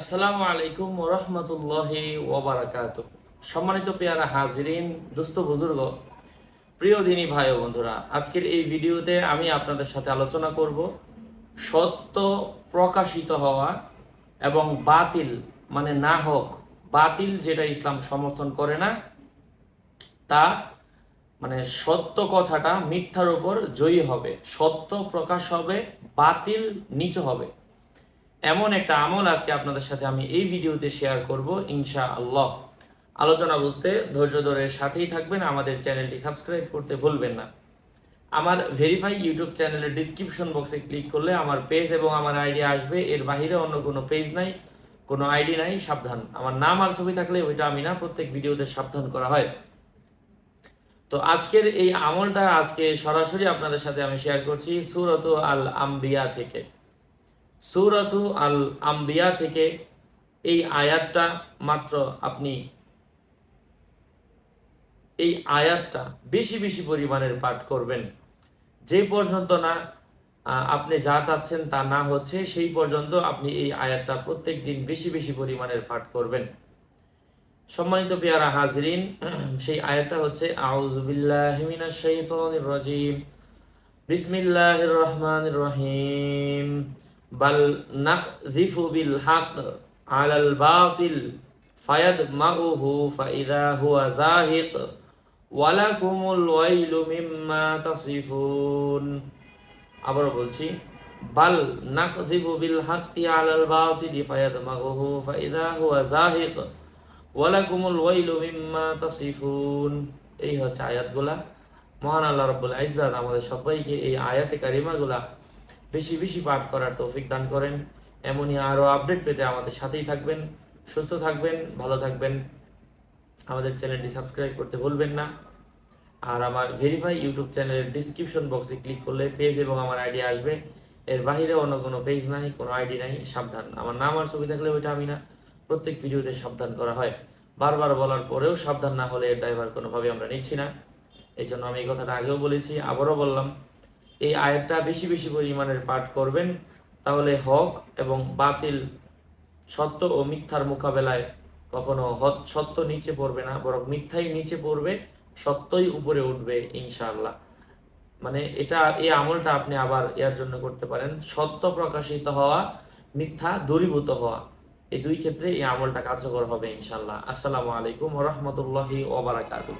আসসালামু আলাইকুম রহমতুল্লাহ ওবরাকাত সম্মানিত পেয়ারা হাজিরিন, দুস্থ বুজুর্গ, প্রিয় দিনী ভাই ও বন্ধুরা, আজকের এই ভিডিওতে আমি আপনাদের সাথে আলোচনা করব সত্য প্রকাশিত হওয়া এবং বাতিল মানে না হোক, বাতিল যেটা ইসলাম সমর্থন করে না, তা মানে সত্য কথাটা মিথ্যার উপর জয়ী হবে। সত্য প্রকাশ হবে, বাতিল নিচু হবে। এমন একটা আমল আজকে আপনাদের সাথে আমি এই ভিডিওতে শেয়ার করব ইনশা আল্লাহ আলোচনা বুঝতে, ধৈর্য ধরে সাথেই থাকবেন, আমাদের চ্যানেলটি সাবস্ক্রাইব করতে ভুলবেন না। আমার ভেরিফাই ইউটিউব চ্যানেলের ডিসক্রিপশন বক্সে ক্লিক করলে আমার পেজ এবং আমার আইডি আসবে। এর বাইরে অন্য কোনো পেজ নাই, কোনো আইডি নাই, সাবধান। আমার নাম আর ছবি থাকলে ওইটা আমি না, প্রত্যেক ভিডিওতে সাবধান করা হয়। তো আজকের এই আমলটা আজকে সরাসরি আপনাদের সাথে আমি শেয়ার করছি, সুরত আল আম্বিয়া থেকে। সুরতু আল আম্বিয়া থেকে এই আয়াতটা মাত্র আপনি এই আয়াতটা বেশি বেশি পরিমাণের পাঠ করবেন। যে পর্যন্ত না আপনি যা চাচ্ছেন তা না হচ্ছে, সেই পর্যন্ত আপনি এই আয়াতটা প্রত্যেক দিন বেশি বেশি পরিমাণের পাঠ করবেন। সম্মানিত পেয়ারা হাজরিন, সেই আয়াতটা হচ্ছে আউজুবিল্লাহি মিনাশ শাইতানির রাজিম। বিসমিল্লাহির রহমানির রহিম। বাল নাকযিফু বিল হক আলাল বাতিল ফায়াদমাগুহু ফাইদা হুয়া যাহিক ওয়ালাকুমুল ওয়াইলু মিম্মা তাসিফুন। আবারও বলছি, বাল নাকযিফু বিল হাক্কি আলাল বাতিল ফায়াদমাগুহু ফাইদা হুয়া যাহিক ওয়ালাকুমুল ওয়াইলু মিম্মা তাসিফুন। এই হচ্ছে আয়াতগুলা। মহান আল্লাহ রাব্বুল ইজ্জাত আমাদের সবাইকে এই আয়াতে কারিমাগুলা বেশি বেশি পাঠ করার তৌফিক দান করেন। এমনই আরও আপডেট পেতে আমাদের সাথেই থাকবেন, সুস্থ থাকবেন, ভালো থাকবেন। আমাদের চ্যানেলটি সাবস্ক্রাইব করতে ভুলবেন না। আর আমার ভেরিফাই ইউটিউব চ্যানেলের ডিসক্রিপশন বক্সে ক্লিক করলে পেজ এবং আমার আইডি আসবে। এর বাইরে অন্য কোনো পেজ নাই, কোনো আইডি নাই, সাবধান। আমার নাম আর ছবি থাকলে ওইটা আমি না। প্রত্যেক ভিডিওতে সাবধান করা হয়। বারবার বলার পরেও সাবধান না হলে এর ড্রাইভার কোনোভাবে আমরা নিচ্ছি না। এই জন্য আমি এই কথাটা আগেও বলেছি, আবারও বললাম এই আয়াতটা বেশি বেশি পরিমাণের পাঠ করবেন। তাহলে হক এবং বাতিল সত্য ও মিথ্যার মোকাবেলায় কখনো সত্য নিচে পড়বে না, বরং মিথ্যাই নিচে পড়বে, সত্যই উপরে উঠবে, ইনশাআল্লাহ। মানে এটা, এই আমলটা আপনি আবার এর জন্য করতে পারেন। সত্য প্রকাশিত হওয়া, মিথ্যা দূরীভূত হওয়া, এই দুই ক্ষেত্রে এই আমলটা কার্যকর হবে, ইনশাআল্লাহ। আসসালামু আলাইকুম রহমতুল্লাহি ওবারাকাতুহ